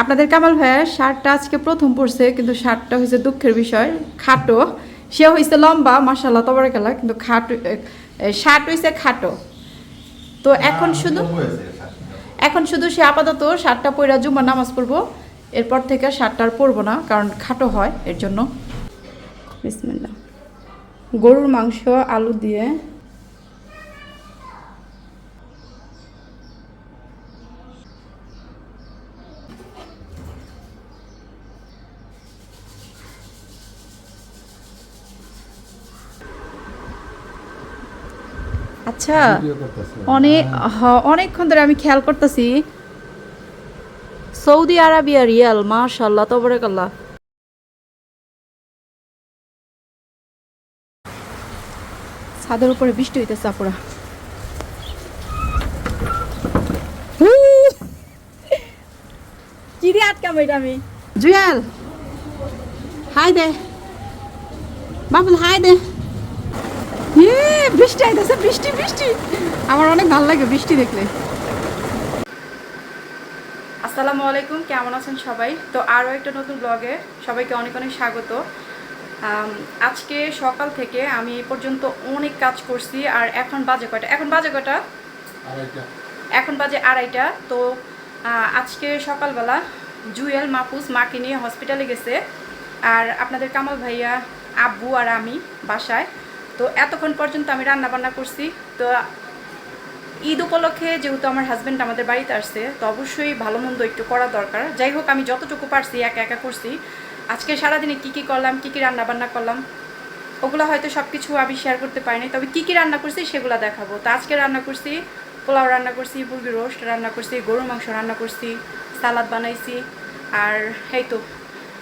আপনাদের কামাল ভাইয়া শার্টটা আজকে প্রথম পড়ছে কিন্তু শার্টটা হয়েছে দুঃখের বিষয় খাটো। সে হয়েছে লম্বা মাসাল্লাহ তবরকাল্লা কিন্তু খাটো শার্ট হয়েছে খাটো। তো এখন শুধু এখন শুধু সে আপাতত শার্টটা পইরা জুম্মা নামাজ পড়ব এরপর থেকে শার্টটা আর পরবো না কারণ খাটো হয় এর জন্য। বিসমিল্লাহ। গরুর মাংস আলু দিয়ে আচ্ছা অনেক অনেকক্ষণ ধরে আমি খেয়াল করতেছি। সৌদি আরবিয়া রিয়াল মাশাল্লাহ তবরেকাল্লাহ। ছাদের উপরে বৃষ্টি হইতেছে আপুরা। কি দিয়ে আটকাম এটা আমি? জুয়াল হাই দে। বাবুল হাই দে। বৃষ্টি আইতেছে বৃষ্টি বৃষ্টি। আমার অনেক ভালো লাগে বৃষ্টি দেখলে। আসসালামু আলাইকুম কেমন আছেন সবাই? তো আরও একটা নতুন ব্লগে সবাইকে অনেক অনেক স্বাগত। আজকে সকাল থেকে আমি এই পর্যন্ত অনেক কাজ করছি আর এখন বাজে কয়টা? এখন বাজে কয়টা? এখন বাজে আড়াইটা তো আজকে সকালবেলা জুয়েল মাপুস মাকে নিয়ে হসপিটালে গেছে। আর আপনাদের কামাল ভাইয়া আব্বু আর আমি বাসায়। তো এতক্ষণ পর্যন্ত আমি রান্না বান্না করছি। তো ঈদ উপলক্ষে যেহেতু আমার হাজব্যান্ড আমাদের বাড়িতে আসছে, তো অবশ্যই ভালো মন্দ একটু করা দরকার। যাই হোক, আমি যতটুকু পারছি একা একা করছি। আজকে সারাদিনে কী কী করলাম, কী কী রান্না বান্না করলাম, ওগুলো হয়তো সব কিছু আমি শেয়ার করতে পারিনি। তবে কী কী রান্না করছি সেগুলো দেখাবো। তো আজকে রান্না করছি, পোলাও রান্না করছি মুরগি রোস্ট রান্না করছি, গরুর মাংস রান্না করছি, সালাদ বানাইছি। আর এই তো,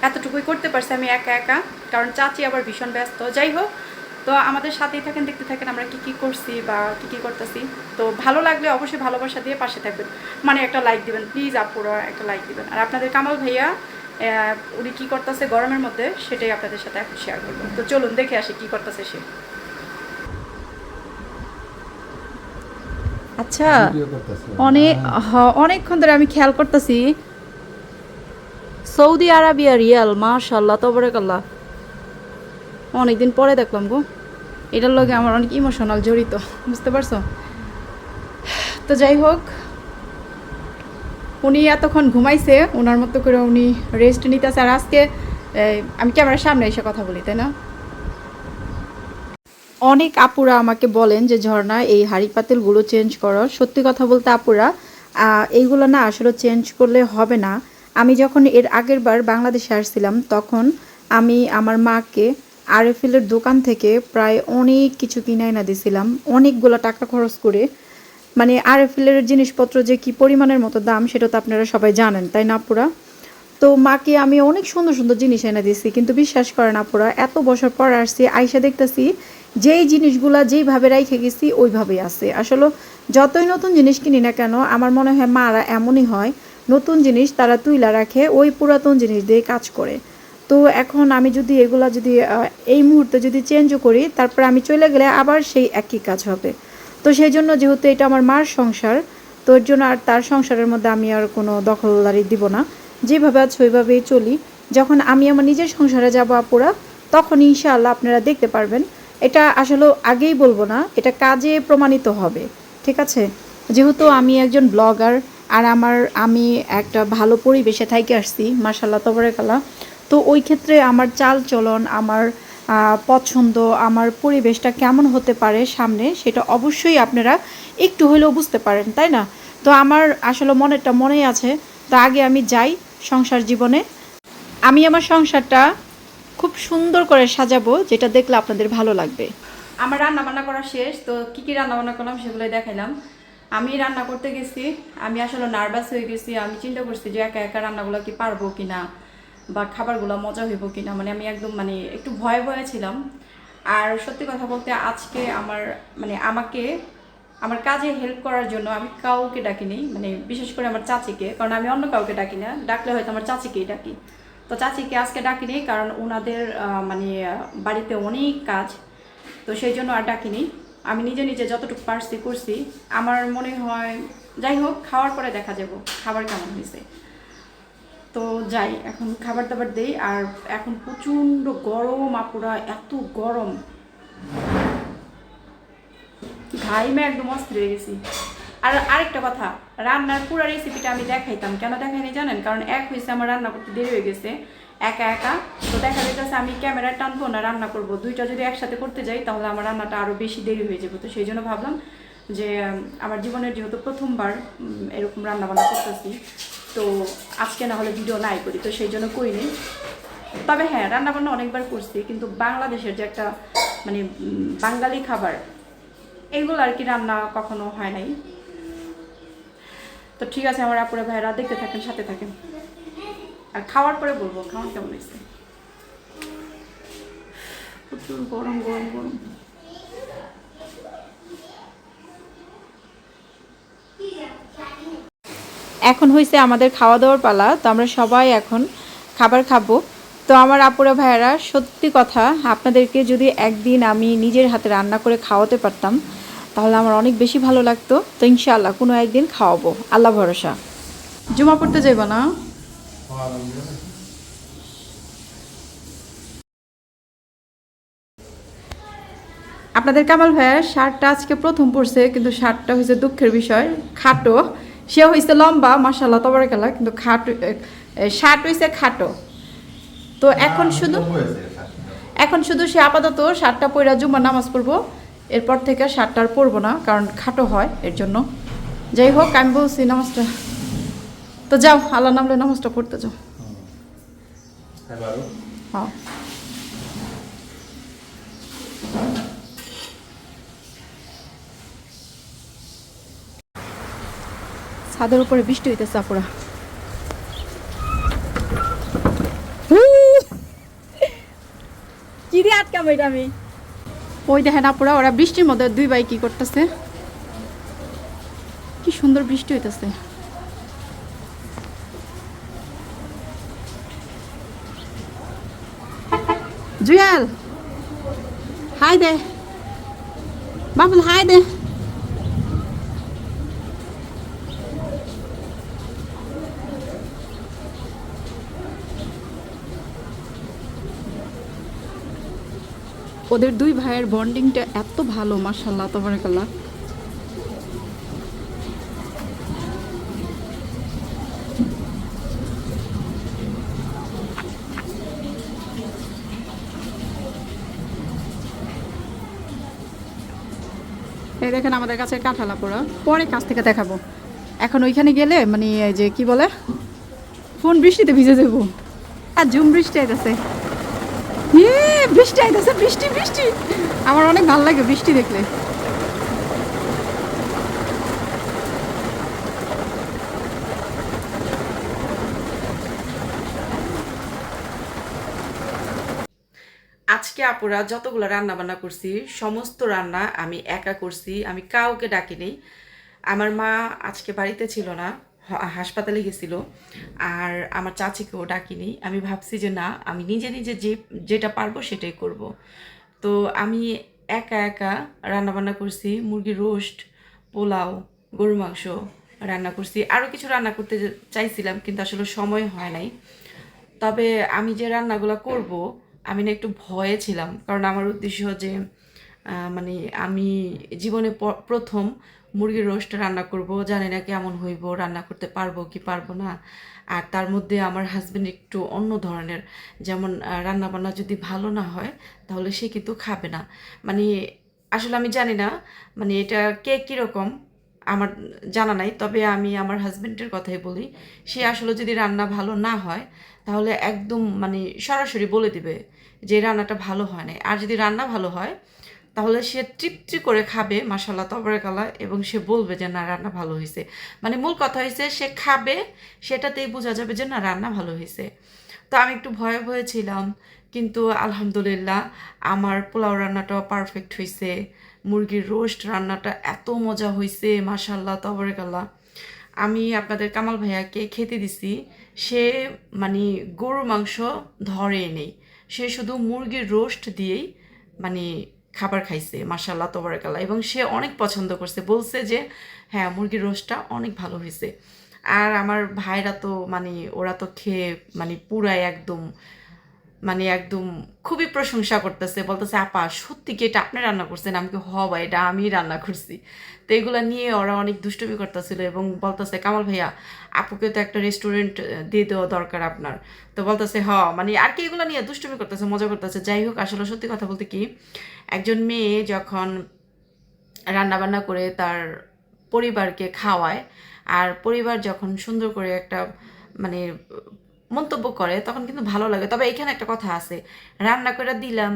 এতটুকুই করতে পারছি আমি একা একা, কারণ চাচি আবার ভীষণ ব্যস্ত। যাই হোক তো আমাদের সাথেই থাকেন দেখতে থাকেন আমরা কি কি করছি বা কি কি করতেছি। তো ভালো লাগলে অবশ্যই ভালোবাসা দিয়ে পাশে থাকবেন। মানে একটা লাইক দিবেন প্লিজ আপুরা একটা লাইক দিবেন। আর আপনাদের কামাল ভাইয়া উনি কি করতেছে গরমের মধ্যে সেটাই আপনাদের সাথে এখন শেয়ার করব। তো চলুন দেখে আসি কি করতেছে সে। আচ্ছা অনেক হ- অনেকক্ষণ ধরে আমি খেয়াল করতেছি। সৌদি আরবিয়া রিয়াল মাশাল্লাহ তবরেকাল্লাহ। অনেকদিন পরে দেখলাম গো। এটার লগে আমার অনেক ইমোশনাল জড়িত, বুঝতে পারছ? তো যাই হোক, উনি এতক্ষণ ঘুমাইছে ওনার মতো করে উনি রেস্ট নিতেছে। আর আজকে আমি ক্যামেরার সামনে এসে কথা বলি, তাই না? অনেক আপুরা আমাকে বলেন যে, ঝর্ণা, এই হাঁড়ি পাতিলগুলো চেঞ্জ করো। সত্যি কথা বলতে আপুরা এইগুলো না আসলে চেঞ্জ করলে হবে না। আমি যখন এর আগের বার বাংলাদেশে আসছিলাম, তখন আমি আমার মাকে আরএফএলের দোকান থেকে প্রায় অনেক কিছু কিনে এনে দিছিলাম। অনেকগুলো টাকা খরচ করে। মানে আরএফএলের জিনিসপত্র যে কি পরিমাণের মতো দাম, সেটা তো আপনারা সবাই জানেন, তাই না আপুরা? তো মাকে আমি অনেক সুন্দর সুন্দর জিনিস এনে দিছি, কিন্তু বিশ্বাস করেন আপুরা, এত বছর পর আসছি, আইসা দেখতেছি যেই জিনিসগুলা যেইভাবে রাইখে গেছি, ওইভাবেই আছে। আসলে যতই নতুন জিনিস কিনি না কেন, আমার মনে হয় মারা এমনই হয়, নতুন জিনিস তারা তুইলা রাখে, ওই পুরাতন জিনিস দিয়ে কাজ করে। তো এখন আমি যদি এগুলা যদি এই মুহূর্তে যদি চেঞ্জও করি, তারপরে আমি চলে গেলে আবার সেই একই কাজ হবে। তো সেই জন্য যেহেতু এটা আমার মার সংসার, তো এর জন্য আর তার সংসারের মধ্যে আমি আর কোনো দখলদারি দিব না। যেভাবে আছে ওইভাবেই চলি। যখন আমি আমার নিজের সংসারে যাব আপুরা, তখন ইনশাআল্লাহ আপনারা দেখতে পারবেন। এটা আসলে আগেই বলব না, এটা কাজে প্রমাণিত হবে। ঠিক আছে? যেহেতু আমি একজন ব্লগার, আর আমার, আমি একটা ভালো পরিবেশে থাইকে আসছি মার্শাল্লাহ তবরেকালা তো ওই ক্ষেত্রে আমার চাল চলন আমার পছন্দ, আমার পরিবেশটা কেমন হতে পারে সামনে সেটা অবশ্যই আপনারা একটু হলেও বুঝতে পারেন, তাই না? তো আমার আসলে মনেরটা মনেই আছে। তো আগে আমি যাই সংসার জীবনে। আমি আমার সংসারটা খুব সুন্দর করে সাজাবো যেটা দেখলে আপনাদের ভালো লাগবে। আমার রান্না বান্না করা শেষ, তো কি কি রান্না বান্না করলাম সেগুলো দেখাইলাম। আমি রান্না করতে গেছি, আমি আসলে নার্ভাস হয়ে গেছি, আমি চিন্তা করছি যে একা একা রান্নাগুলো কি পারব কিনা। বা খাবারগুলো মজা হইব কিনা মানে আমি একদম মানে একটু ভয়ে ভয়ে ছিলাম। আর সত্যি কথা বলতে আজকে আমার মানে আমাকে, আমার কাজে হেল্প করার জন্য আমি কাউকে ডাকিনি মানে বিশেষ করে আমার চাচিকে, কারণ আমি অন্য কাউকে ডাকি না। ডাকলে হয়তো আমার চাচিকেই ডাকি। তো চাচিকে আজকে ডাকিনি, কারণ ওনাদের মানে বাড়িতে অনেক কাজ, তো সেই জন্য আর ডাকিনি। আমি নিজে নিজে যতটুকু পারছি করছি। আমার মনে হয়, যাই হোক, খাওয়ার পরে দেখা যাব, খাবার কেমন হয়েছে। তো যাই, এখন খাবার দাবার দেই আর এখন প্রচণ্ড গরম, আপুরা, এত গরম। ঘাইমে একদম অস্থির হয়ে গেছি। আর আরেকটা কথা, রান্নার পুরো রেসিপিটা আমি দেখাইতাম, কেন দেখাইনি জানেন? কারণ এক হয়েছে আমার রান্না করতে দেরি হয়ে গেছে, একা একা। তো দেখা যাইতেছে আমি ক্যামেরা টানবো না, রান্না করব। দুইটা যদি একসাথে করতে যাই, তাহলে আমার রান্নাটা আরও বেশি দেরি হয়ে যাবে। তো সেই জন্য ভাবলাম যে আমার জীবনের যেহেতু প্রথমবার এরকম রান্না বান্না করতেছি তো আজকে না হলে ভিডিও নাই করি, তো সেই জন্য করিনি। তবে হ্যাঁ রান্না বান্না অনেকবার করছি, কিন্তু বাংলাদেশের যে একটা মানে বাঙালি খাবার এগুলো আর কি রান্না কখনো হয় নাই। তো ঠিক আছে আমার আপুরা ভাইরা দেখতে থাকেন, সাথে থাকেন। আর খাওয়ার পরে বলব, খাওয়ার কেমন হয়েছে? প্রচুর গরম গরম গরম। এখন হয়েছে আমাদের খাওয়া দাওয়ার পালা, তো আমরা সবাই এখন খাবার খাব। তো আমার আপুরা ভাইয়ারা, সত্যি কথা, আপনাদেরকে যদি একদিন আমি নিজের হাতে রান্না করে খাওয়াতে পারতাম, তাহলে আমার অনেক বেশি ভালো লাগতো। তো ইনশাআল্লাহ, কোনো একদিন খাওয়াবো। আল্লাহ ভরসা। জমা পড়তে যাইবা না? আপনাদের কামাল ভাইয়ার শার্টটা আজকে প্রথম পড়ছে কিন্তু শার্টটা হয়েছে দুঃখের বিষয়, খাটো। সে হয়েছে লম্বা মাসাল্লাহ তবরকাল্লা কিন্তু খাটো শার্ট হয়েছে খাটো। তো এখন শুধু এখন শুধু সে আপাতত শার্টটা পইরা জুম্মা নামাজ পড়ব এরপর থেকে শার্টটা আর পরবো না কারণ খাটো হয় এর জন্য। যাই হোক আমি বলছি নামাজটা। তো যাও আল্লাহ নামলে নামাজটা পড়তে যাও। হ্যাঁ। ছাদের উপরে বৃষ্টি হইতেছে আপুরা। কি দিয়ে আটকাবো এটা আমি? ওই দেখেন আপুরা ওরা বৃষ্টির মধ্যে দুই ভাই কি করতেছে? কি সুন্দর বৃষ্টি হইতেছে। জুয়াল হাই দে। বাবুল হাই দে। ওদের দুই ভাইয়ের বন্ডিংটা এত ভালো মাসাল্লাহ তবরাকাল্লাহ এই দেখেন আমাদের কাছে কাঁঠালা পোড়া পরে কাছ থেকে দেখাবো। এখন ওইখানে গেলে মানে যে কি বলে? ফোন বৃষ্টিতে ভিজে যাব। আর ঝুম বৃষ্টি আইতেছে। ইয়ে বৃষ্টি আইতেছে, বৃষ্টি বৃষ্টি। আমার অনেক ভালো লাগে বৃষ্টি দেখলে। আজকে আপুরা যতগুলো রান্না বান্না করছি, সমস্ত রান্না আমি একা করছি, আমি কাউকে ডাকিনি। আমার মা আজকে বাড়িতে ছিল না। হাসপাতালে গেছিল, আর আমার চাচিকেও ডাকিনি। আমি ভাবছি যে না, আমি নিজে নিজে যে, যেটা পারব সেটাই করব। তো আমি একা একা রান্না বান্না করছি, মুরগির রোস্ট, পোলাও গরু মাংস রান্না করছি। আরও কিছু রান্না করতে চাইছিলাম, কিন্তু আসলে সময় হয় নাই। তবে আমি যে রান্নাগুলো করব, আমি না একটু ভয়ে ছিলাম, কারণ আমার উদ্দেশ্য যে মানে আমি জীবনে প্রথম মুরগির রোস্ট রান্না করব, জানি না কেমন হইব, রান্না করতে পারব কি পারব না। আর তার মধ্যে আমার হাজব্যান্ড একটু অন্য ধরনের, যেমন রান্না বান্না যদি ভালো না হয়, তাহলে সে কিন্তু খাবে না। মানে আসলে আমি জানি না মানে এটা কে কীরকম, আমার জানা নাই। তবে আমি আমার হাজব্যান্ডের কথাই বলি, সে আসলে যদি রান্না ভালো না হয়, তাহলে একদম মানে সরাসরি বলে দিবে যে রান্নাটা ভালো হয় না আর যদি রান্না ভালো হয় তাহলে সে তৃপ্তি করে খাবে মাসাল্লাহ তবরেকালা এবং সে বলবে যে, না, রান্না ভালো হয়েছে মানে মূল কথা হয়েছে সে খাবে, সেটাতেই বোঝা যাবে যে, না, রান্না ভালো হয়েছে তো আমি একটু ভয়ে ভয়ে ছিলাম, কিন্তু আলহামদুলিল্লাহ আমার পোলাও রান্নাটাও পারফেক্ট হয়েছে মুরগির রোস্ট রান্নাটা এত মজা হয়েছে মাসাল্লাহ তবরেকাল্লাহ আমি আপনাদের কামাল ভাইয়াকে খেতে দিছি, সে মানে গরুর মাংস ধরে নেই। সে শুধু মুরগির রোস্ট দিয়েই মানে খাবার খাইছে মাসাল্লাহ তোবারকাল্লাহ। এবং সে অনেক পছন্দ করছে, বলছে যে হ্যাঁ মুরগির রোস্টটা অনেক ভালো হয়েছে। আর আমার ভাইরা তো মানে ওরা তো খেয়ে মানে পুরাই একদম মানে একদম খুবই প্রশংসা করতেছে, বলতেছে, আপা, সত্যি কি এটা আপনি রান্না করছেন? আমি কি হবা এটা আমি রান্না করছি। তো এগুলা নিয়ে ওরা অনেক দুষ্টুমি করতেছিল এবং বলতেছে, কামাল ভাইয়া, আপুকে তো একটা রেস্টুরেন্ট দিয়ে দেওয়া দরকার আপনার। তো বলতেছে, হ মানে আর কি এগুলো নিয়ে দুষ্টুমি করতেছে, মজা করতেছে। যাই হোক, আসলে সত্যি কথা বলতে কি, একজন মেয়ে যখন রান্নাবান্না করে তার পরিবারকে খাওয়ায়, আর পরিবার যখন সুন্দর করে একটা মানে মন্তব্য করে, তখন কিন্তু ভালো লাগে। তবে এখানে একটা কথা আছে, রান্না করে দিলাম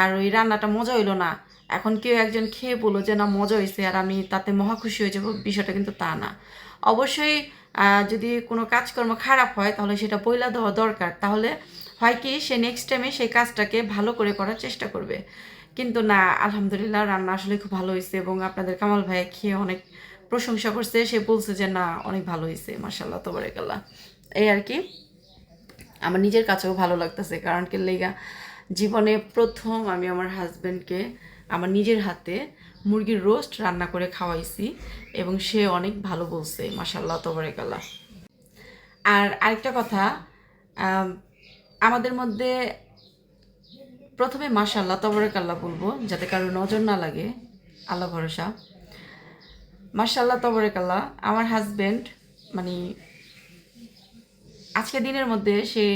আর ওই রান্নাটা মজা হইল না। এখন কেউ একজন খেয়ে বলল যে, না, মজা হয়েছে আর আমি তাতে মহা খুশি হয়ে যাব। বিষয়টা কিন্তু তা না। অবশ্যই যদি কোনো কাজকর্ম খারাপ হয়, তাহলে সেটা বইলা দেওয়া দরকার। তাহলে হয় কি, সে নেক্সট টাইমে সেই কাজটাকে ভালো করে করার চেষ্টা করবে। কিন্তু না, আলহামদুলিল্লাহ রান্না আসলে খুব ভালো হয়েছে এবং আপনাদের কামাল ভাই খেয়ে অনেক প্রশংসা করছে। সে বলছে যে, না, অনেক ভালো হয়েছে মাসাল্লাহ তোবারেকাল্লাহ। এই আর কি। আমার নিজের কাছেও ভালো লাগতেছে, কারণ কি লেগা জীবনে প্রথম আমি আমার হাজব্যান্ডকে আমার নিজের হাতে মুরগির রোস্ট রান্না করে খাওয়াইছি এবং সে অনেক ভালো বলছে মাসাল্লাহ তোবারেকাল্লাহ। আর আরেকটা কথা আমাদের মধ্যে প্রথমে মাশাল্লাহ তবরেকাল্লাহ বলব, যাতে কারও নজর না লাগে, আল্লাহ ভরসা। মাশাল্লাহ তবরেকাল্লাহ, আমার হাজবেন্ড মানে আজকে দিনের মধ্যে সে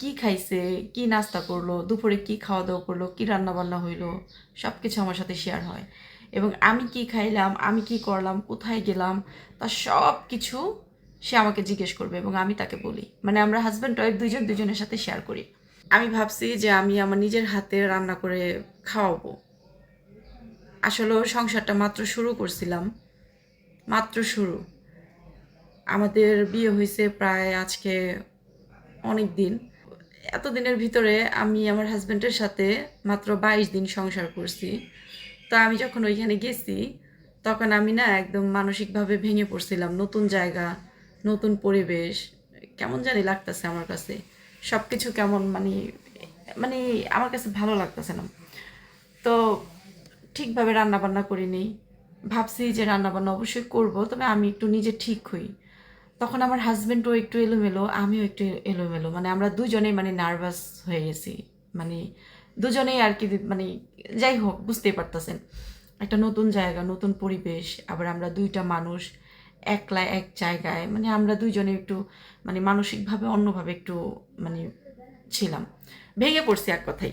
কি খাইছে, কি নাস্তা করল, দুপুরে কি খাওয়া দাওয়া করল, কি রান্না বান্না হইল সব কিছু আমার সাথে শেয়ার হয়। এবং আমি কি খাইলাম, আমি কি করলাম, কোথায় গেলাম তার সব কিছু সে আমাকে জিজ্ঞেস করবে এবং আমি তাকে বলি। মানে আমরা হাজব্যান্ড ওয়াইফ দুজন দুজনের সাথে শেয়ার করি। আমি ভাবছি যে আমি আমার নিজের হাতে রান্না করে খাওয়াবো। আসলে সংসারটা মাত্র শুরু করছিলাম। মাত্র শুরু। আমাদের বিয়ে হয়েছে প্রায় আজকে অনেক দিন। এতদিনের ভিতরে আমি আমার হাজব্যান্ডের সাথে মাত্র বাইশ দিন সংসার করছি। তো আমি যখন ওইখানে গেছি, তখন আমি না একদম মানসিকভাবে ভেঙে পড়ছিলাম। নতুন জায়গা, নতুন পরিবেশ, কেমন জানি লাগতেছে আমার কাছে। সব কিছু কেমন মানে মানে আমার কাছে ভালো লাগতেছে না। তো ঠিকভাবে রান্নাবান্না করিনি। ভাবছি যে রান্নাবান্না অবশ্যই করব, তবে আমি একটু নিজে ঠিক হই। তখন আমার হাজব্যান্ডও একটু এলোমেলো, আমিও একটু এলোমেলো। মানে আমরা দুজনেই মানে নার্ভাস হয়ে গেছি। মানে দুজনেই আর কি মানে যাই হোক, বুঝতেই পারতেছেন। একটা নতুন জায়গা, নতুন পরিবেশ, আবার আমরা দুইটা মানুষ একলা এক জায়গায় মানে আমরা দুইজনে একটু মানে মানসিকভাবে অন্যভাবে একটু মানে ছিলাম। ভেঙে পড়ছি এক কথাই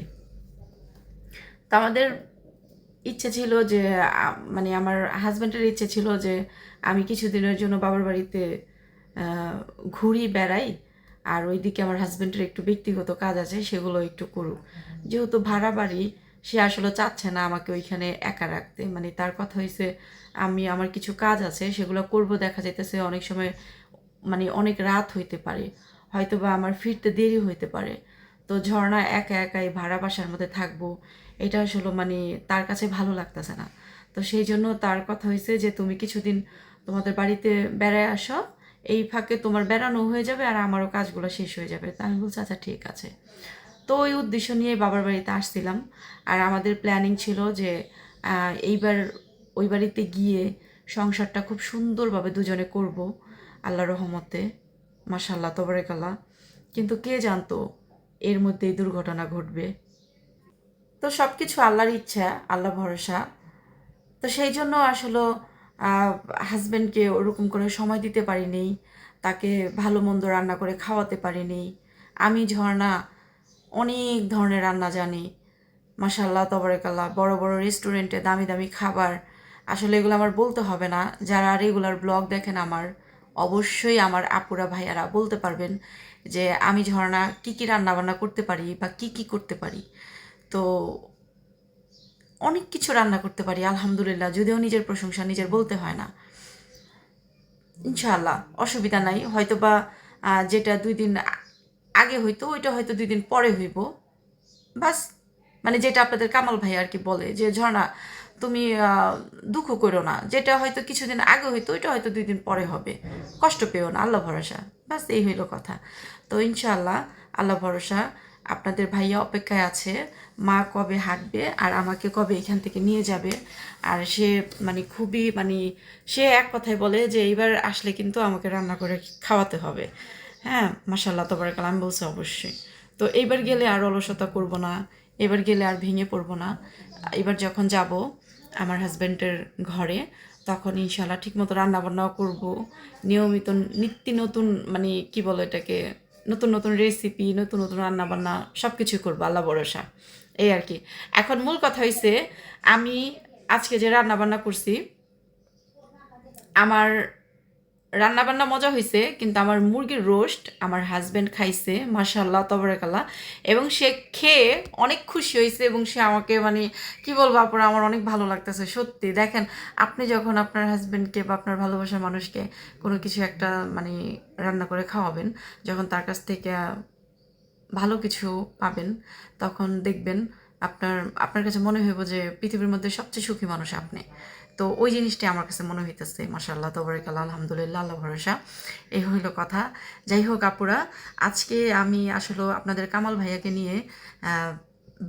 তো আমাদের ইচ্ছে ছিল যে মানে আমার হাজব্যান্ডের ইচ্ছে ছিল যে, আমি কিছুদিনের জন্য বাবার বাড়িতে ঘুরি বেড়াই, আর ওইদিকে আমার হাজব্যান্ডের একটু ব্যক্তিগত কাজ আছে, সেগুলো একটু করুক। যেহেতু ভাড়া বাড়ি, সে আসলে চাচ্ছে না আমাকে ওইখানে একা রাখতে। মানে তার কথা হয়েছে আমি, আমার কিছু কাজ আছে, সেগুলো করব, দেখা যাইতেছে অনেক সময় মানে অনেক রাত হইতে পারে। হয়তো বা আমার ফিরতে দেরি হইতে পারে। তো ঝর্ণা একা একাই ভাড়া বাসার মধ্যে থাকব, এটা আসলে মানে তার কাছে ভালো লাগতেছে না। তো সেই জন্য তার কথা হয়েছে যে, তুমি কিছুদিন তোমাদের বাড়িতে বেড়ায় আসো এই ফাঁকে তোমার বেড়ানো হয়ে যাবে আর আমারও কাজগুলো শেষ হয়ে যাবে। তা আমি বলছি আচ্ছা ঠিক আছে। তো ওই উদ্দেশ্য নিয়ে বাবার বাড়িতে আসছিলাম। আর আমাদের প্ল্যানিং ছিল যে এইবার ওই বাড়িতে গিয়ে সংসারটা খুব সুন্দরভাবে দুজনে করব আল্লাহ রহমতে। মাসাল্লাহ তবরেকাল্লা কিন্তু কে জানতো, এর মধ্যেই দুর্ঘটনা ঘটবে। তো সব কিছু আল্লাহর ইচ্ছা আল্লাহ ভরসা। তো সেই জন্য আসলে হাজব্যান্ডকে ওরকম করে সময় দিতে পারিনি, তাকে ভালো মন্দ রান্না করে খাওয়াতে পারিনি। আমি ঝর্ণা অনেক ধরনের রান্না জানি। মাসাল্লাহ তবরেকাল্লাহ, বড় বড় রেস্টুরেন্টে দামি দামি খাবার। আসলে এগুলো আমার বলতে হবে না। যারা রেগুলার ব্লগ দেখেন আমার, অবশ্যই আমার আপুরা, ভাইয়ারা বলতে পারবেন যে আমি ঝর্ণা কী কী রান্নাবান্না করতে পারি বা কি কি করতে পারি। তো অনেক কিছু রান্না করতে পারি, আলহামদুলিল্লাহ। যদিও নিজের প্রশংসা নিজের বলতে হয় না। ইনশাআল্লাহ, অসুবিধা নাই। হয়তো বা যেটা দুই দিন আগে হইতো, ওইটা হয়তো দুই দিন পরে হইব। বাস মানে যেটা আপনাদের কামাল ভাই আর কি বলে যে, ঝর্ণা, তুমি দুঃখ করো না। যেটা হয়তো কিছুদিন আগে হইতো, ওইটা হয়তো দুই দিন পরে হবে। কষ্ট পেও না, আল্লাহ ভরসা। বাস, এই হইল কথা। তো ইনশাআল্লাহ, আল্লাহ ভরসা। আপনাদের ভাইয়া অপেক্ষায় আছে। মা কবে হাঁটবে আর আমাকে কবে এখান থেকে নিয়ে যাবে? আর সে মানে খুবই মানে সে এক কথায় বলে যে এইবার আসলে কিন্তু আমাকে রান্না করে খাওয়াতে হবে। হ্যাঁ মাসাল্লাহ তবরকাল, আমি বলছি অবশ্যই। তো এইবার গেলে আর অলসতা করব না, এবার গেলে আর ভেঙে পড়ব না। এবার যখন যাব আমার হাজব্যান্ডের ঘরে, তখন ইনশাল্লাহ ঠিকমতো রান্নাবান্নাও করব। নিয়মিত নিত্য নতুন মানে কি বলো এটাকে নতুন নতুন রেসিপি নতুন নতুন রান্নাবান্না সব কিছু করব, আল্লাহ ভরসা। এই আর কি। এখন মূল কথা হয়েছে আমি আজকে যে রান্নাবান্না করছি, আমার রান্নাবান্না মজা হয়েছে কিন্তু আমার মুরগির রোস্ট আমার হাজব্যান্ড খাইছে মার্শাল্লাহ তবরাকাল্লাহ। এবং সে খেয়ে অনেক খুশি হয়েছে এবং সে আমাকে মানে কি বলব আপনার আমার অনেক ভালো লাগতেছে, সত্যি। দেখেন, আপনি যখন আপনার হাজব্যান্ডকে বা আপনার ভালোবাসার মানুষকে কোনো কিছু একটা মানে রান্না করে খাওয়াবেন, যখন তার কাছ থেকে ভালো কিছু পাবেন, তখন দেখবেন আপনার আপনার কাছে মনে হইব যে পৃথিবীর মধ্যে সবচেয়ে সুখী মানুষ আপনি। তো ওই জিনিসটি আমার কাছে মনে হইতেছে মাসাল্লাহ তবরিকাল্লাহ আলহামদুলিল্লাহ আল্লাহ ভরসা। এই হইল কথা। যাই হোক আপুরা, আজকে আমি আসলে আপনাদের কামাল ভাইয়াকে নিয়ে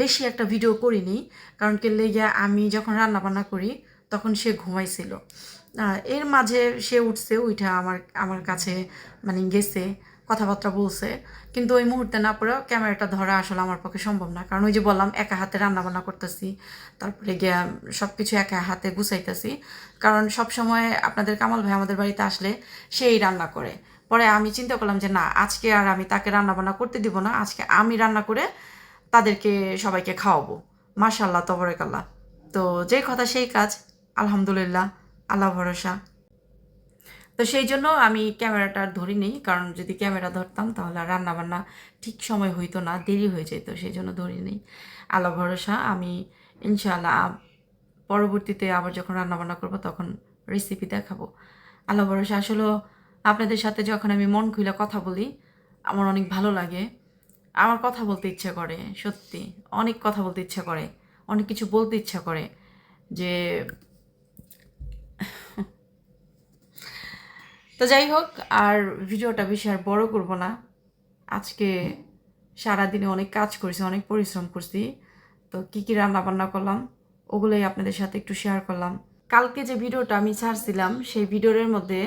বেশি একটা ভিডিও করিনি, কারণ কি লেগে আমি যখন রান্না বান্না করি, তখন সে ঘুমাইছিল। এর মাঝে সে উঠছে উঠে আমার আমার কাছে মানে গেছে। কথাবার্তা বলছে। কিন্তু ওই মুহূর্তে না পড়ে ক্যামেরাটা ধরা আসলে আমার পক্ষে সম্ভব না। কারণ ওই যে বললাম, একা হাতে রান্না বান্না করতেছি। তারপরে গিয়া সব কিছু একা হাতে গুছাইতেছি। কারণ সব সময় আপনাদের কামাল ভাই আমাদের বাড়িতে আসলে সেই রান্না করে। পরে আমি চিন্তা করলাম যে না, আজকে আর আমি তাকে রান্না বান্না করতে দিব না। আজকে আমি রান্না করে তাদেরকে সবাইকে খাওয়াবো। মাশাল্লাহ তবরেকাল্লাহ। তো যে কথা সেই কাজ, আলহামদুলিল্লাহ, আল্লাহ ভরসা। তো সেই জন্য আমি ক্যামেরাটা আর ধরিনি, কারণ যদি ক্যামেরা ধরতাম তাহলে রান্না বান্না ঠিক সময় হইতো না, দেরি হয়ে যেত, সেই জন্য ধরি ধরিনি। আল্লাহ ভরসা, আমি ইনশাআল্লাহ পরবর্তীতে আবার যখন রান্না বান্না করব তখন রেসিপি দেখাবো। আল্লাহ ভরসা, আসলে আপনাদের সাথে যখন আমি মন খুলে কথা বলি, আমার অনেক ভালো লাগে। আমার কথা বলতে ইচ্ছা করে, সত্যি। অনেক কথা বলতে ইচ্ছা করে, অনেক কিছু বলতে ইচ্ছা করে যে তো যাই হোক, আর ভিডিওটা বেশি আর বড় করব না। আজকে সারাদিনে অনেক কাজ করেছি, অনেক পরিশ্রম করছি। তো কী কী রান্না বান্না করলাম, ওগুলোই আপনাদের সাথে একটু শেয়ার করলাম। কালকে যে ভিডিওটা আমি ছাড়ছিলাম, সেই ভিডিওর মধ্যে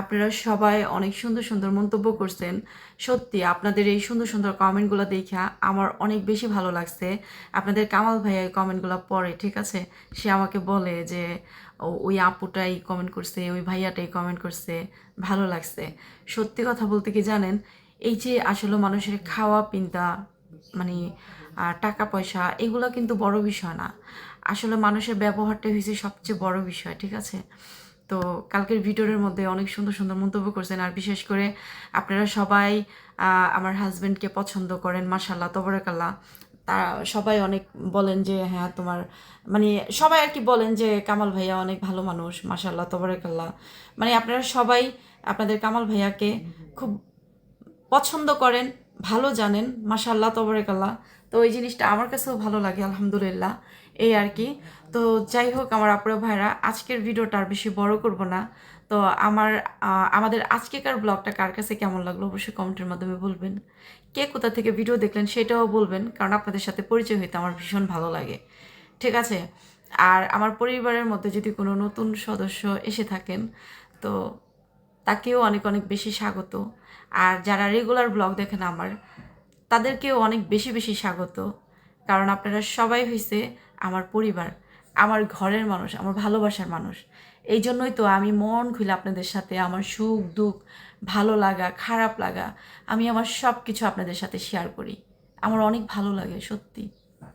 আপনারা সবাই অনেক সুন্দর সুন্দর মন্তব্য করছেন। সত্যি, আপনাদের এই সুন্দর সুন্দর কমেন্টগুলো দেখা আমার অনেক বেশি ভালো লাগছে। আপনাদের কামাল ভাইয়া এই কমেন্টগুলো পড়ে, ঠিক আছে? সে আমাকে বলে যে ওই আপুটাই কমেন্ট করছে, ওই ভাইয়াটাই কমেন্ট করছে, ভালো লাগছে। সত্যি কথা বলতে কি জানেন, এই যে আসলে মানুষের খাওয়া, পিন্তা মানে টাকা, পয়সা, এগুলো কিন্তু বড় বিষয় না। আসলে মানুষের ব্যবহারটা হয়েছে সবচেয়ে বড় বিষয়, ঠিক আছে? তো কালকের ভিডিওর মধ্যে অনেক সুন্দর সুন্দর মন্তব্য করছেন, আর বিশেষ করে আপনারা সবাই আমার হাজব্যান্ডকে পছন্দ করেন মাসাল্লাহ তবরাকাল্লাহ। তা সবাই অনেক বলেন যে হ্যাঁ তোমার মানে সবাই আর কি বলেন যে, কামাল ভাইয়া অনেক ভালো মানুষ মাসাল্লাহ তবরাকাল্লাহ। মানে আপনারা সবাই আপনাদের কামাল ভাইয়াকে খুব পছন্দ করেন, ভালো জানেন মাসাল্লাহ তবরেকাল্লাহ। তো ওই জিনিসটা আমার কাছেও ভালো লাগে, আলহামদুলিল্লাহ, এই আর কি। তো যাই হোক, আমার আপুরা ভাইরা, আজকের ভিডিওটা আর বেশি বড় করব না। তো আমার আমাদের আজকেকার ব্লগটা কার কাছে কেমন লাগল অবশ্যই কমেন্টের মাধ্যমে বলবেন। কে কোথা থেকে ভিডিও দেখলেন সেটাও বলবেন, কারণ আপনাদের সাথে পরিচয় হইতে আমার ভীষণ ভালো লাগে। ঠিক আছে? আর আমার পরিবারের মধ্যে যদি কোনো নতুন সদস্য এসে থাকেন, তো তাকেও অনেক অনেক বেশি স্বাগত। আর যারা রেগুলার ব্লগ দেখেন আমার, তাদেরকেও অনেক বেশি বেশি স্বাগত। কারণ আপনারা সবাই হয়েছে আমার পরিবার, আমার ঘরের মানুষ, আমার ভালোবাসার মানুষ। এই জন্যই তো আমি মন খুলে আপনাদের সাথে আমার সুখ, দুঃখ, ভালো লাগা, খারাপ লাগা, আমি আমার সব কিছু আপনাদের সাথে শেয়ার করি। আমার অনেক ভালো লাগে, সত্যি।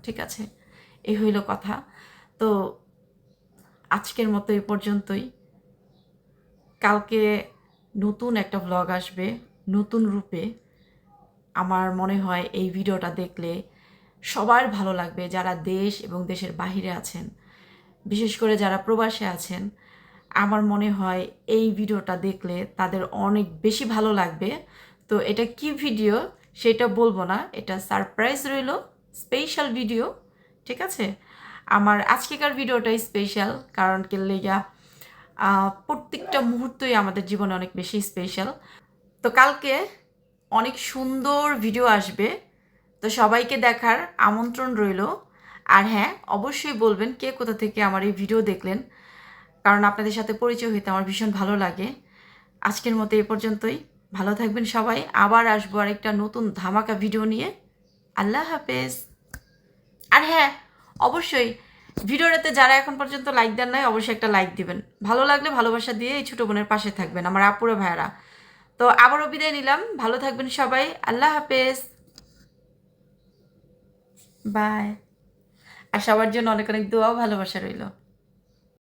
ঠিক আছে? এই হইল কথা। তো আজকের মতো এই পর্যন্তই। কালকে নতুন একটা ব্লগ আসবে, নতুন রূপে। আমার মনে হয় এই ভিডিওটা দেখলে সবার ভালো লাগবে, যারা দেশ এবং দেশের বাহিরে আছেন। বিশেষ করে যারা প্রবাসে আছেন আমার মনে হয় এই ভিডিওটা দেখলে তাদের অনেক বেশি ভালো লাগবে। তো এটা কি ভিডিও সেটা বলব না, এটা সারপ্রাইজ রইল, স্পেশাল ভিডিও, ঠিক আছে? আমার আজকেকার ভিডিওটাই স্পেশাল, কারণ কি লেগা প্রত্যেকটা মুহূর্তই আমাদের জীবনে অনেক বেশি স্পেশাল। তো কালকে অনেক সুন্দর ভিডিও আসবে, তো সবাইকে দেখার আমন্ত্রণ রইল। আর হ্যাঁ অবশ্যই বলবেন কে কোথা থেকে আমার এই ভিডিও দেখলেন। কারণ আপনাদের সাথে পরিচয় হইতে আমার ভীষণ ভালো লাগে। আজকের মতো এ পর্যন্তই। ভালো থাকবেন সবাই। আবার আসব আরেকটা নতুন ধামাকা ভিডিও নিয়ে। আল্লাহ হাফেজ। আর হ্যাঁ অবশ্যই ভিডিওটাতে যারা এখন পর্যন্ত লাইক দেন নাই, অবশ্যই একটা লাইক দিবেন। ভালো লাগলে ভালোবাসা দিয়ে এই ছোটো বোনের পাশে থাকবেন আমার আপুরো ভাইয়ারা। তো আবারও বিদায় নিলাম। ভালো থাকবেন সবাই। আল্লাহ হাফেজ। বাই আর সবার জন্য অনেক অনেক দোয়াও ভালোবাসা রইল।